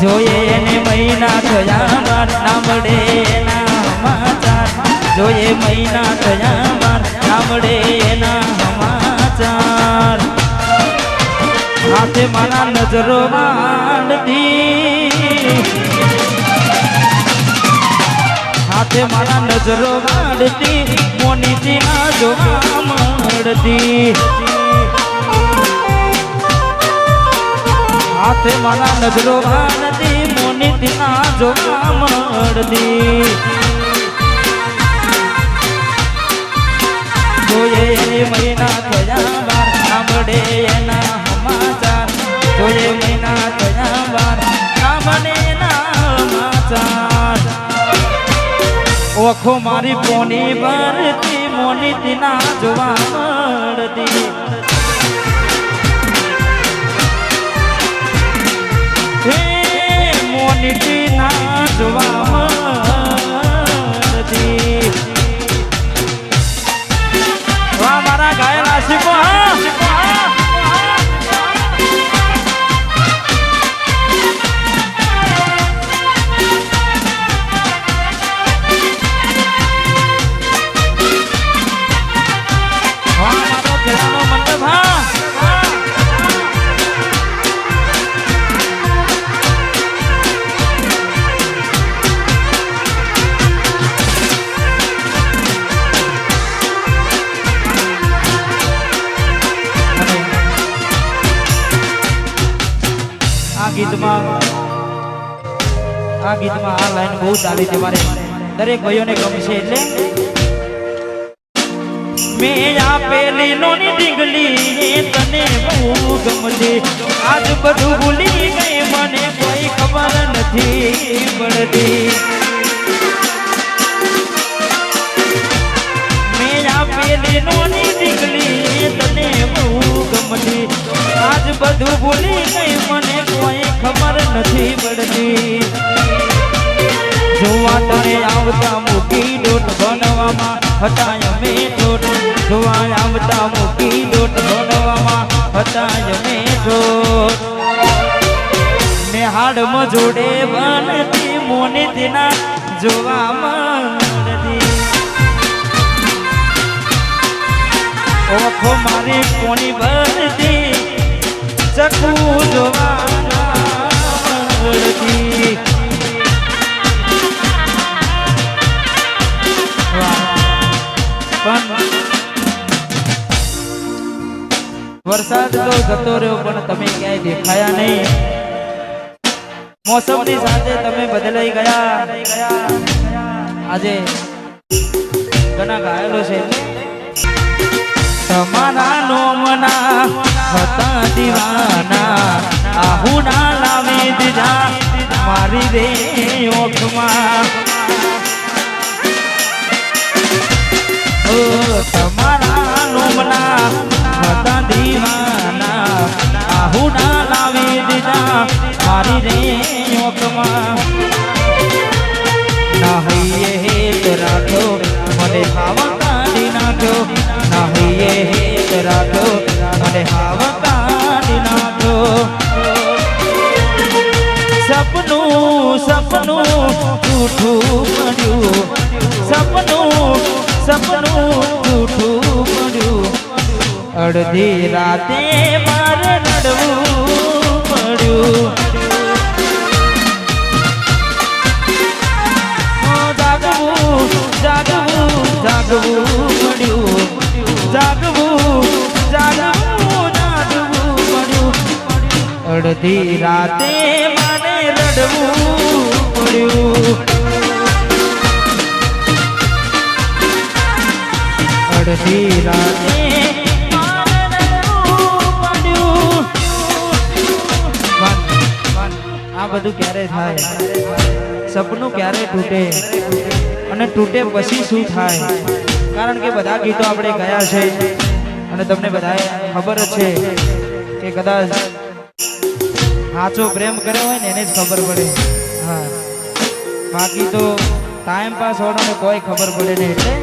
જોઈએ એને મહિના થયા માર નામડે એના સમાચાર. જોઈએ મહિના થયા માર નામડે એના સમાચાર. હાથે મારા નજરો માંડતી હાથે મારા નજરો માંડતી મોનીથી ના જોવા મળતી હાથે મારા નજરો ભારતી મોની ત્યાં જોવા મળતી જોઈએ મહિના થયા બાર, સાંભળે એના સમાચાર. જોઈએ મહિના થયા બાર, સાંભળે એના સમાચાર. ઓખો મારી પોની ભરતી મોની તીના જોવા મળતી મોની તીના જોવા ગીતમાં, આ ગીતમાં આ લાઈન બહુ ચાલી છે મારે. દરેક ભાઈઓને ગમશે એટલે. મેં આપેલી નોની ડીંગલી તને બહુ ગમતી આજ બધું ભૂલી ગઈ, મને કોઈ ખબર નથી પડતી. મેં આપેલી નોની ડીંગલી તને બહુ ગમશે આજ બધું ભૂલી ગઈ નથી. જોવા તને આવતા મૂકી લોટ બનવામાં હતા અમે લોટ જોવા આવતા મૂકી લોટ બનવામાં હતા અમે દોટ. ને હાડમાં જોડે બનતી મોની તેના જોવા મળતી ઓખો મારી કોની બનતી ચકુ જોવા. વરસાદ તો જતો રહ્યો, પણ તમે ક્યાંય દેખાયા નહીં. મોસમની સાથે તમે બદલાઈ ગયા. આજે ઘણા ઘાયલો છે. તમારા નોમના હતા દીવાના, આહુના લાવી દીધા. મારી દે ઓખમાં આહુના લાવી દીધા. મારી રે હેત મને કાઢી નાખ્યો નાહીએ હેત રાખ્યો મને હાવા કાઢી જૂઠું પડ્યું સપનું સપનું જૂઠું પડ્યું અડધી રાતે મારે રડવું અડધી રાતે મને રડવું અડધી રાતે આ બધું ક્યારે થાય? સપનું ક્યારે તૂટે? અને તૂટે પછી શું થાય? કારણ કે બધા ગીતો આપણે ગયા છે. અને તમને બધાએ ખબર છે કે કદાચ સાચો પ્રેમ કર્યો હોય ને એને જ ખબર પડે. હા. બાકી તો ટાઈમ પાસ હોવાનો કોઈ ખબર પડે નહીં એટલે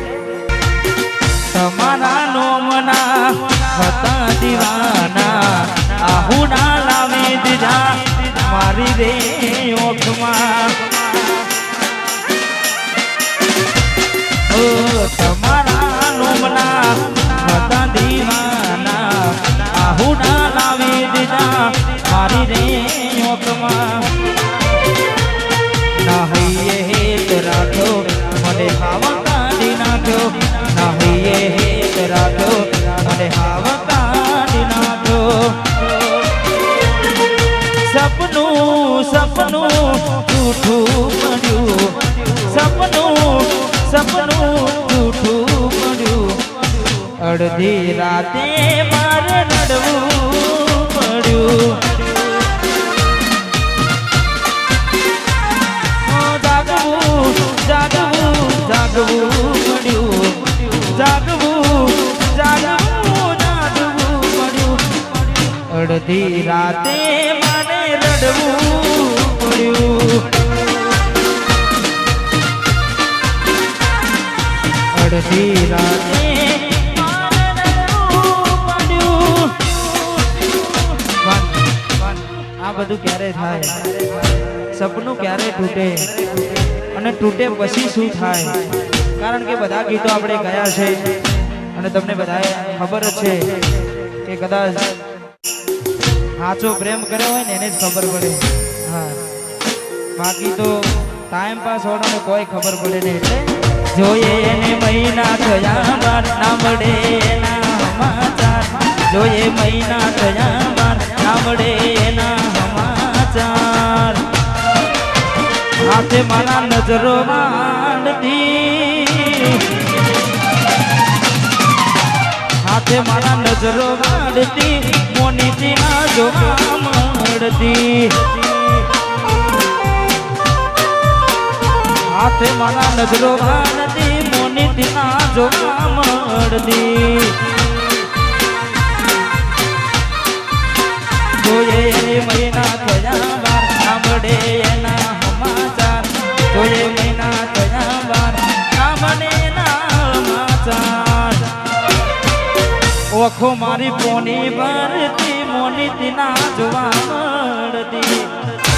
તમારા નોમના હતા દીવાના આહુ ના લાવી દીધા, મારી રે ઓઠમાં મારી રે ઓકમાં નાહીએ હેત રાખ્યો મને હાવા કાઢી નાખ્યો નાહીએ હેત રાખ્યો મને હાવા કાઢી નાખ્યો સપનું સપનું જૂઠું પડ્યું સપનું સપનું જૂઠું પડ્યું અડધી રાતે મારે રડવું પડ્યું. અડધી રાતે મને રડવું પડ્યું. અડધી રાતે. આ બધું ક્યારે થાય? સપનું ક્યારે તૂટે? અને તૂટે પછી શું થાય? કારણ કે બધા ગીતો આપણે ગયા છે અને તમને બધાએ ખબર જ છે કે કદાચ સાચો પ્રેમ કર્યો હોય ને એને જ ખબર પડે. હા. બાકી તો ટાઈમ પાસ હોવાનો કોઈ ખબર પડે નહીં. એટલે જોઈએ એને મહિના થયા બાર ના મળે એના સમાચાર. જોઈએ મહિના થયા બાર ના મળે એના સમાચાર. હાથે મારા નજરો માંડતી સાથે મારા નજરો માંડતી મોનીથી ના જોવા મળતી હાથે મારા નજરો માંડતી મોનીથી ના જોવા મળતી જોઈએ મહિના ઓખો મારી પોની ભરતી મોની તિના જોવા મળતી.